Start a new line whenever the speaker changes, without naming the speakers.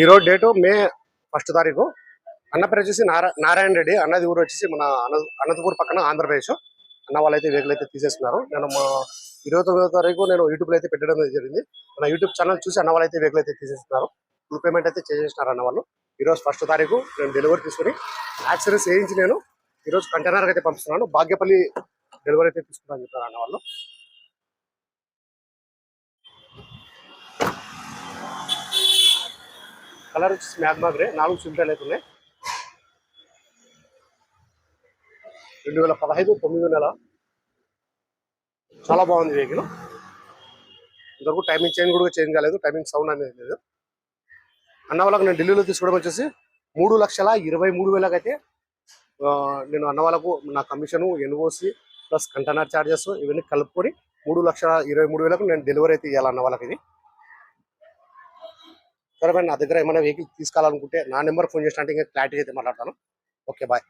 ఈరోజు date May first తారీఖు. అన్న పేరు వచ్చేసి నారా నారాయణ రెడ్డి అన్నది ఊరు వచ్చేసి మన అన అనంతపూర్ పక్కన ఆంధ్రప్రదేశ్. అన్న వాళ్ళైతే వెహికల్ అయితే తీసేస్తున్నారు. నేను మా ఇరవై తొమ్మిదో తారీఖు నేను యూట్యూబ్లో అయితే పెట్టడం జరిగింది. మన యూట్యూబ్ ఛానల్ చూసి అన్న వాళ్ళైతే వెహికల్ అయితే తీసేస్తున్నారు. ఫుల్ పేమెంట్ అయితే చేసేసినారు అన్న వాళ్ళు. ఈరోజు ఫస్ట్ తారీఖు నేను డెలివరీ తీసుకుని యాక్సిడెంట్స్ వేయించి నేను ఈరోజు కంటైనర్ అయితే పంపిస్తున్నాను. భాగ్యపల్లి డెలివరీ అయితే తీసుకున్నాను చెప్పారు అన్న వాళ్ళు. కలర్ వచ్చేసి మ్యాగ్మా గ్రే. నాలుగు సింపుల్ అయితే ఉన్నాయి. రెండు వేల పదహైదు తొమ్మిది నెల. చాలా బాగుంది వెహికల్ ఇంతవరకు టైమింగ్ చేంజ్ కూడా చేంజ్ కాలేదు. టైమింగ్ సౌండ్ అనేది లేదు. అన్న వాళ్ళకి నేను ఢిల్లీలో తీసుకోవడం వచ్చేసి మూడు లక్షల ఇరవై మూడు వేలకైతే నేను అన్న వాళ్ళకు నా commission NOC plus container charges ఇవన్నీ కలుపుకొని మూడు లక్షల ఇరవై మూడు వేలకు నేను డెలివరీ అయితే ఇవ్వాలన్న వాళ్ళకి ఇది. సరే నా దగ్గర ఏమైనా వెహికల్ తీసుకోవాలనుకుంటే నా నెంబర్ ఫోన్ చేసినట్టు ఇంకా క్లారిటీ అయితే మాట్లాడతాను. Okay bye